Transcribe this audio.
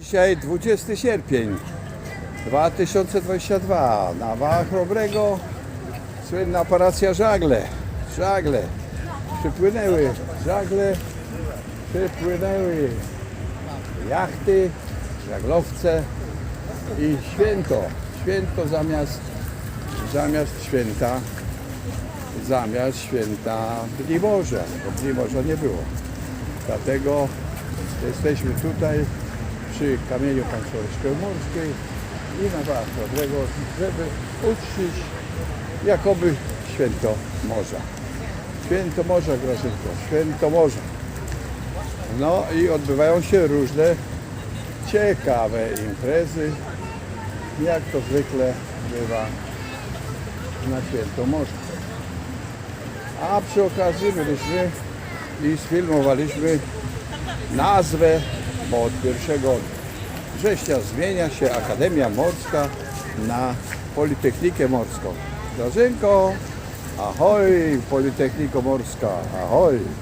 Dzisiaj 20 sierpień 2022 na Wałach Robrego słynna operacja żagle. Żagle przypłynęły, żagle przypłynęły jachty, żaglowce i święto. Święto zamiast, zamiast święta, zamiast święta Dni Morza, bo Dni Morza nie było. Dlatego jesteśmy tutaj przy kamieniu Państwowej Szkoły Morskiej i na Wałach Dobrego, żeby uczcić jakoby święto morza. Święto morza, Grażynko, święto morza. No i odbywają się różne ciekawe imprezy, jak to zwykle bywa na święto morza. A przy okazji byliśmy i sfilmowaliśmy nazwę, bo od 1 września zmienia się Akademia Morska na Politechnikę Morską. Grażynko, ahoj Politechniko Morska, ahoj.